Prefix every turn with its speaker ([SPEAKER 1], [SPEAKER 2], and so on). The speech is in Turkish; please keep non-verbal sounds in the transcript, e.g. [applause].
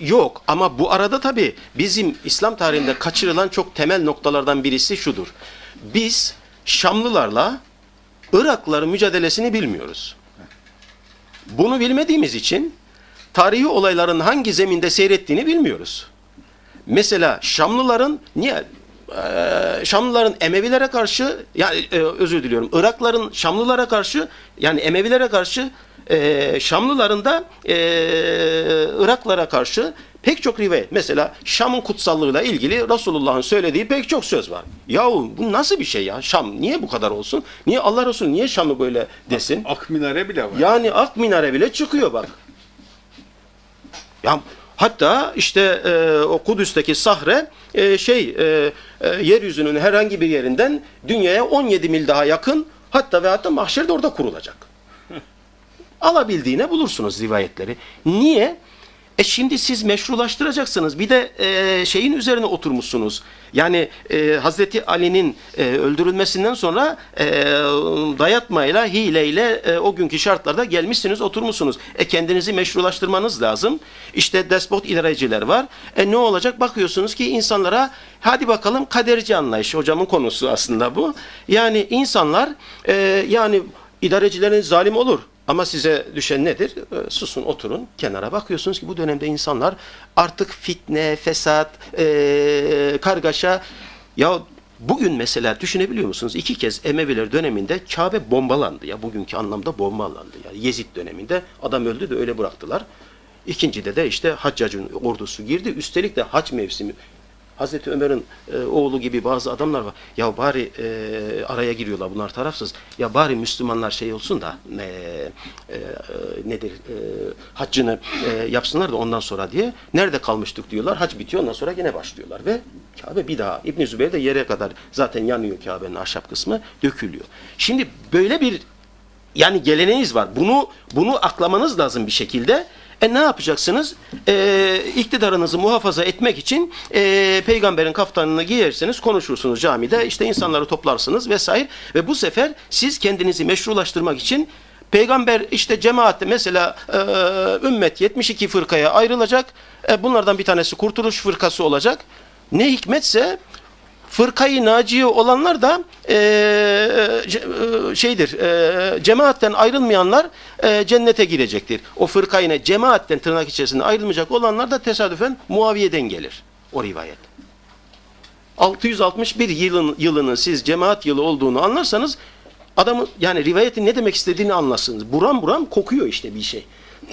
[SPEAKER 1] yok ama bu arada tabii bizim İslam tarihinde kaçırılan çok temel noktalardan birisi şudur. Biz Şamlılarla Iraklıların mücadelesini bilmiyoruz. Bunu bilmediğimiz için tarihi olayların hangi zeminde seyrettiğini bilmiyoruz. Mesela Şamlıların niye Şamlıların Emevilere karşı yani özür diliyorum Irakların Şamlılara karşı yani Emevilere karşı eee, Şamlıların da eee, Iraklara karşı pek çok rivayet. Mesela Şam'ın kutsallığıyla ilgili Resulullah'ın söylediği pek çok söz var. Yahu bu nasıl bir şey ya? Şam niye bu kadar olsun? Niye Allah Resulü niye Şam'ı böyle desin?
[SPEAKER 2] Akminare bile var.
[SPEAKER 1] Yani ak minare bile çıkıyor bak. Ya hatta işte e, o Kudüs'teki sahre e, şey e, e, yeryüzünün herhangi bir yerinden dünyaya 17 mil daha yakın hatta ve hatta mahşer de orada kurulacak. Alabildiğine bulursunuz rivayetleri. Niye? E şimdi siz meşrulaştıracaksınız. Bir de e, şeyin üzerine oturmuşsunuz. Yani e, Hazreti Ali'nin e, öldürülmesinden sonra e, dayatmayla, hileyle e, o günkü şartlarda gelmişsiniz, oturmuşsunuz. E kendinizi meşrulaştırmanız lazım. İşte despot idareciler var. E ne olacak? Bakıyorsunuz ki insanlara hadi bakalım kaderci anlayış. Hocamın konusu aslında bu. Yani insanlar e, yani idarecilerin zalim olur. Ama size düşen nedir? E, Susun, oturun, kenara. Bakıyorsunuz ki bu dönemde insanlar artık fitne, fesat, e, kargaşa. Ya bugün mesela düşünebiliyor musunuz? İki kez Emeviler döneminde Kabe bombalandı ya. Bugünkü anlamda bombalandı. Yani Yezid döneminde adam öldü de öyle bıraktılar. İkincide de işte Haccac'ın ordusu girdi. Üstelik de hac mevsimi. Hazreti Ömer'in e, oğlu gibi bazı adamlar var. Ya bari e, araya giriyorlar bunlar tarafsız. Ya bari Müslümanlar şey olsun da e, e, nedir e, haccını e, yapsınlar da ondan sonra diye. Nerede kalmıştık diyorlar. Hac bitiyor ondan sonra yine başlıyorlar ve Kabe bir daha İbn Zübeyir de yere kadar zaten yanıyor Kabe'nin ahşap kısmı dökülüyor. Şimdi böyle bir yani geleneğiniz var. Bunu bunu aklamanız lazım bir şekilde. E ne yapacaksınız? E, iktidarınızı muhafaza etmek için e, peygamberin kaftanını giyersiniz, konuşursunuz camide, işte insanları toplarsınız vesaire. Ve bu sefer siz kendinizi meşrulaştırmak için peygamber işte cemaatte mesela e, ümmet 72 fırkaya ayrılacak. E, bunlardan bir tanesi kurtuluş fırkası olacak. Ne hikmetse Fırkayı naciye olanlar da e, e, şeydir, e, cemaatten ayrılmayanlar e, cennete girecektir. O fırkayına cemaatten tırnak içerisinde ayrılmayacak olanlar da tesadüfen Muaviye'den gelir. O rivayet. 661 yılın, yılının siz cemaat yılı olduğunu anlarsanız adamın yani rivayetin ne demek istediğini anlarsınız. Buram buram kokuyor işte bir şey. [clears throat]